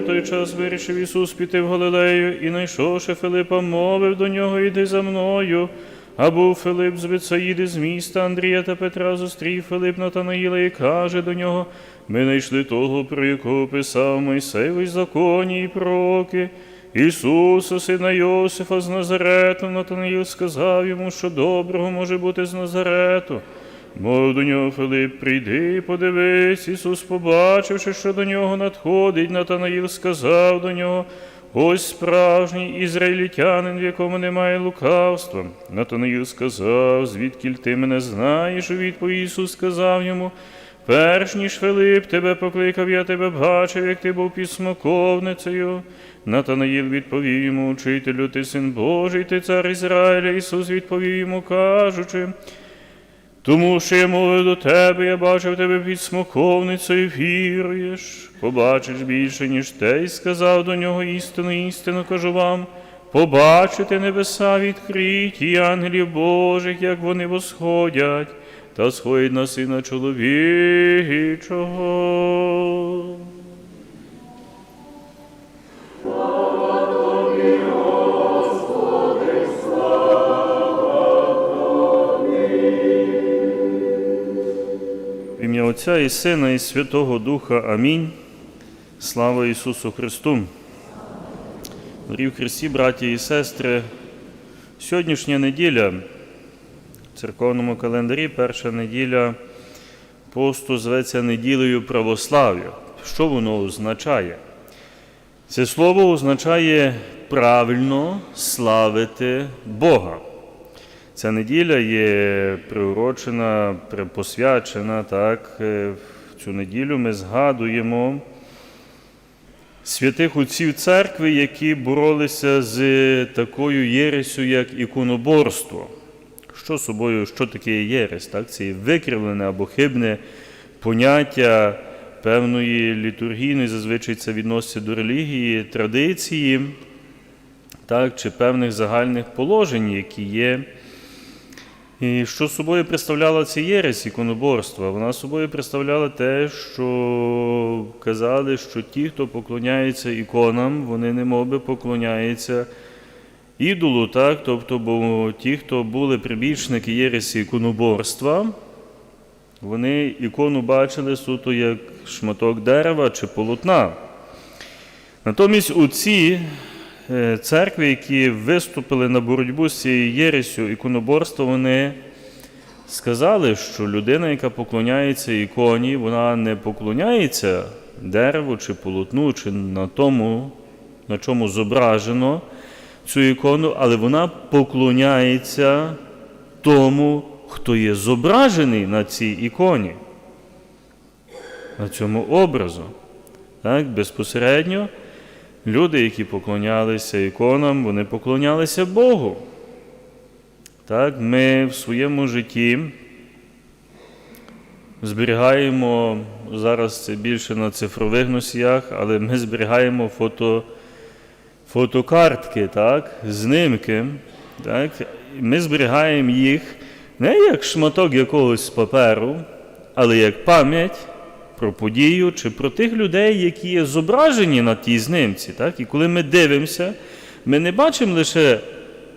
в той час вирішив Ісус піти в Галилею і, знайшовши Филипа, мовив до нього, іди за мною. А був Филип з Вицаїди з міста Андрія та Петра зустрів Филип Натанаїла і каже до нього: Ми знайшли того, про якого писав Мойсей законі і пророки. Ісуса, сина Йосифа з Назарету, Натанаїл сказав йому, що доброго може бути з Назарету. Мов до нього Филип, прийди, подивись. Ісус, побачивши, що до нього надходить, Натанаїл сказав до нього, ось справжній ізраїльтянин, в якому немає лукавства. Натанаїл сказав, звідкіль ти мене знаєш? У відповідь Ісус сказав йому, перш ніж Филип тебе покликав, я тебе бачив, як ти був підсмоковницею. Натанаїл відповів йому, учителю, ти син Божий, ти цар Ізраїля. Ісус відповів йому, кажучи, тому що я мовив до тебе, я бачив тебе під смоковницею, віруєш, побачиш більше, ніж те, і сказав до нього істину, істину кажу вам, побачите небеса відкриті, ангелів Божих, як вони восходять, та сходять на сина чоловічого. Отця і Сина, і Святого Духа. Амінь. Слава Ісусу Христу. Дорогі в Христі, браті і сестри, сьогоднішня неділя в церковному календарі, перша неділя посту зветься неділею православ'я. Що воно означає? Це слово означає правильно славити Бога. Ця неділя є приурочена, посвячена. Так, е, в цю неділю ми згадуємо святих отців церкви, які боролися з такою єресю, як іконоборство. Що собою, що таке єресь? Так? Це є викривлене або хибне поняття певної літургійної, зазвичай це відноситься до релігії, традиції, так, чи певних загальних положень, які є. І що собою представляла ця єресь іконоборства? Вона собою представляла те, що казали, що ті, хто поклоняється іконам, вони не би поклоняються ідолу, так? тобто бо ті, хто були прибічники єресі іконоборства, вони ікону бачили суто як шматок дерева чи полотна. Натомість у ці церкви, які виступили на боротьбу з цією єресю іконоборства, вони сказали, що людина, яка поклоняється іконі, вона не поклоняється дереву чи полотну, чи на тому, на чому зображено цю ікону, але вона поклоняється тому, хто є зображений на цій іконі, на цьому образу. Так, безпосередньо люди, які поклонялися іконам, вони поклонялися Богу. Так, ми в своєму житті зберігаємо, зараз це більше на цифрових носіях, але ми зберігаємо фото, фотокартки, так, знимки. Так, ми зберігаємо їх не як шматок якогось паперу, але як пам'ять про подію чи про тих людей, які є зображені на тій знимці. Так? І коли ми дивимося, ми не бачимо лише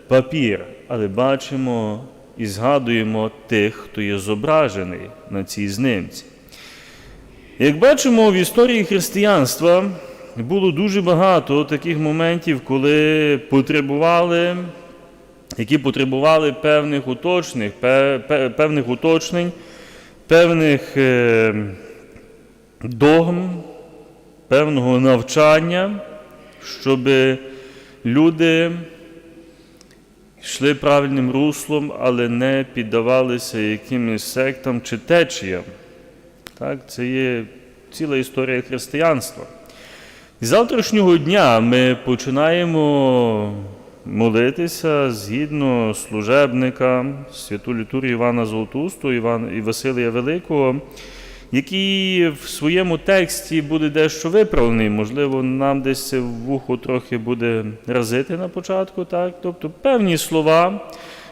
папір, але бачимо і згадуємо тих, хто є зображений на цій знимці. Як бачимо, в історії християнства було дуже багато таких моментів, коли потребували, які потребували певних уточнень, пе- пе- певних уточнень, певних е, догм, певного навчання, щоб люди йшли правильним руслом, але не піддавалися якимось сектам чи течіям. Так, це є ціла історія християнства. З завтрашнього дня ми починаємо молитися згідно служебника святу літургію Івана Золотустого Івана і Василія Великого, який в своєму тексті буде дещо виправлений. Можливо, нам десь це в вухо трохи буде разити на початку. Так? Тобто певні слова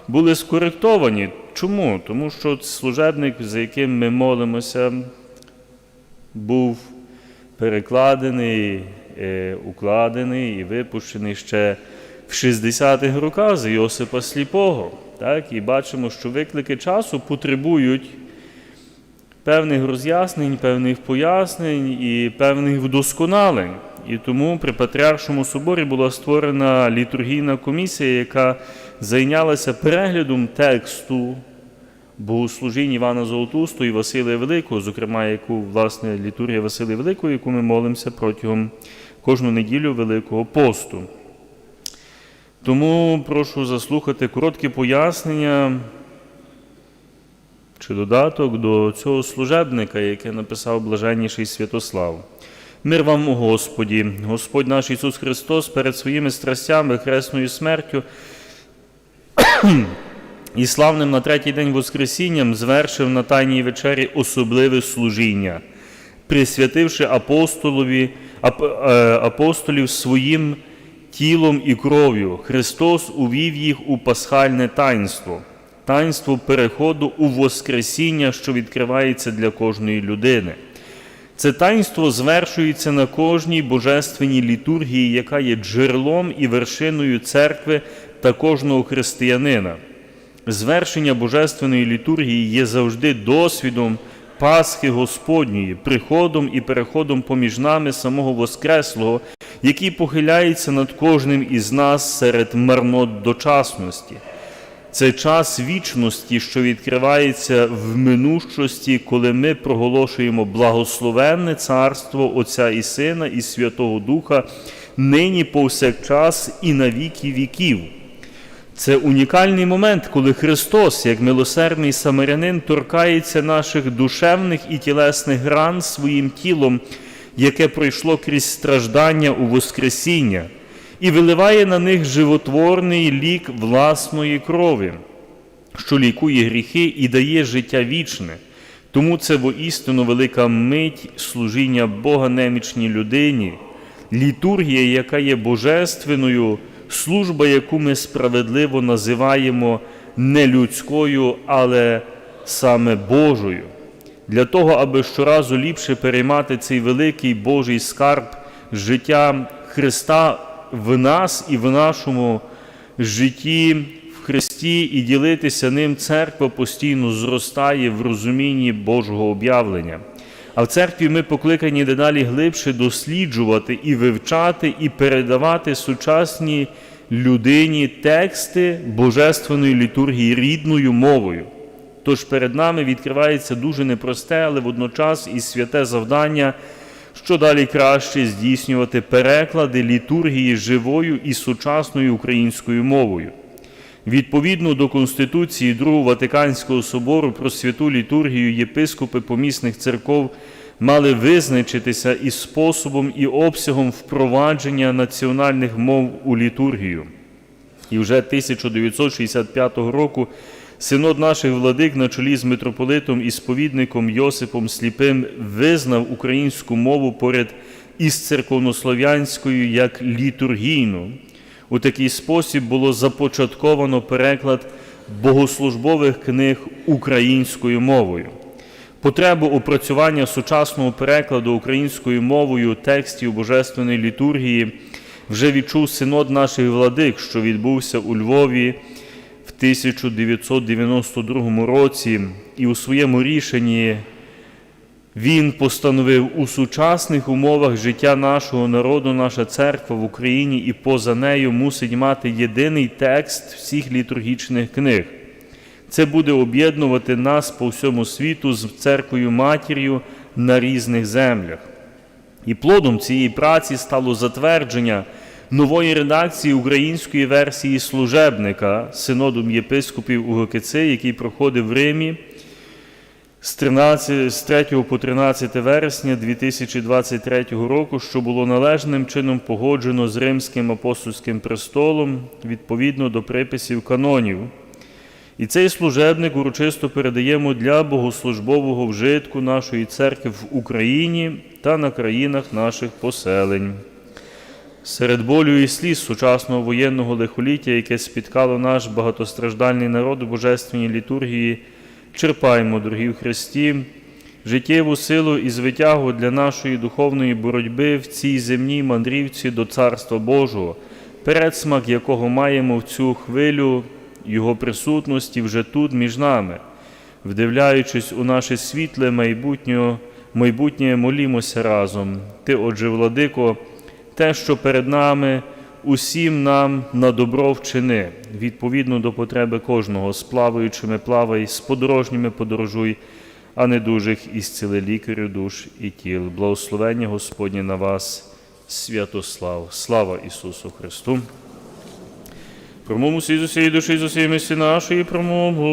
були скоректовані. Чому? Тому що служебник, за яким ми молимося, був перекладений е, укладений і випущений ще в 60-х роках з Йосипа Сліпого. Так? І бачимо, що виклики часу потребують певних роз'яснень, певних пояснень і певних вдосконалень. І тому при Патріаршому соборі була створена літургійна комісія, яка зайнялася переглядом тексту богослужінь Івана Золотустого і Василія Великого, зокрема, яку власне літургія Василія Великого, яку ми молимося протягом кожну неділю Великого посту. Тому прошу заслухати короткі пояснення чи додаток до цього служебника, яке написав блаженніший Святослав. Мир вам, у Господі, Господь наш Ісус Христос перед своїми страстями, хресною смертю і славним на третій день Воскресінням звершив на Тайній вечері особливе служіння, присвятивши апостолові, ап, е, апостолів своїм тілом і кров'ю. Христос увів їх у пасхальне таїнство, таїнство переходу у Воскресіння, що відкривається для кожної людини. Це таїнство звершується на кожній божественній літургії, яка є джерелом і вершиною церкви та кожного християнина. Звершення божественної літургії є завжди досвідом Пасхи Господньої, приходом і переходом поміж нами самого Воскреслого, який похиляється над кожним із нас серед марнот дочасності. Це час вічності, що відкривається в минущості, коли ми проголошуємо благословенне царство Отця і Сина і Святого Духа, нині повсякчас і на віки віків. Це унікальний момент, коли Христос, як милосердний самарянин, торкається наших душевних і тілесних ран своїм тілом, яке пройшло крізь страждання у Воскресіння, і виливає на них животворний лік власної крові, що лікує гріхи і дає життя вічне. Тому це воістину велика мить служіння Бога немічній людині, літургія, яка є божественною служба, яку ми справедливо називаємо не людською, але саме Божою. Для того, аби щоразу ліпше переймати цей великий Божий скарб життя Христа в нас і в нашому житті в Христі, і ділитися ним, церква постійно зростає в розумінні Божого об'явлення. А в церкві ми покликані дедалі глибше досліджувати і вивчати, і передавати сучасній людині тексти божественної літургії рідною мовою. Тож перед нами відкривається дуже непросте, але водночас і святе завдання, що далі краще здійснювати переклади літургії живою і сучасною українською мовою. Відповідно до Конституції Другого Ватиканського собору про святу літургію єпископи помісних церков мали визначитися із способом і обсягом впровадження національних мов у літургію. І вже 1965 року синод наших владик на чолі з митрополитом і сповідником Йосипом Сліпим визнав українську мову поряд із церковнослов'янською як літургійну. У такий спосіб було започатковано переклад богослужбових книг українською мовою. Потребу опрацювання сучасного перекладу українською мовою текстів Божественної літургії вже відчув синод наших владик, що відбувся у Львові 1992 році, і у своєму рішенні він постановив у сучасних умовах життя нашого народу, наша церква в Україні і поза нею мусить мати єдиний текст всіх літургічних книг. Це буде об'єднувати нас по всьому світу з церквою матір'ю на різних землях. І плодом цієї праці стало затвердження нової редакції української версії служебника синодом єпископів УГКЦ, який проходив в Римі з 13, з 3 по 13 вересня 2023 року, що було належним чином погоджено з Римським апостольським престолом відповідно до приписів канонів. І цей служебник урочисто передаємо для богослужбового вжитку нашої церкви в Україні та на країнах наших поселень. Серед болю і сліз сучасного воєнного лихоліття, яке спіткало наш багатостраждальний народ у божественній літургії, черпаємо, дорогі в Христі, життєву силу і звитягу для нашої духовної боротьби в цій земній мандрівці до Царства Божого, передсмак якого маємо в цю хвилю Його присутності вже тут між нами. Вдивляючись у наше світле майбутнє, майбутнє молімося разом. Ти, отже, владико, те, що перед нами, усім нам на добро вчини, відповідно до потреби кожного, з плаваючими плавай, з подорожніми подорожуй, а недужих ісцели лікарю душ і тіл. Благословення Господнє на вас, святослав. Слава Ісусу Христу! Промову з усієї душі, з усієї мислі нашої промову.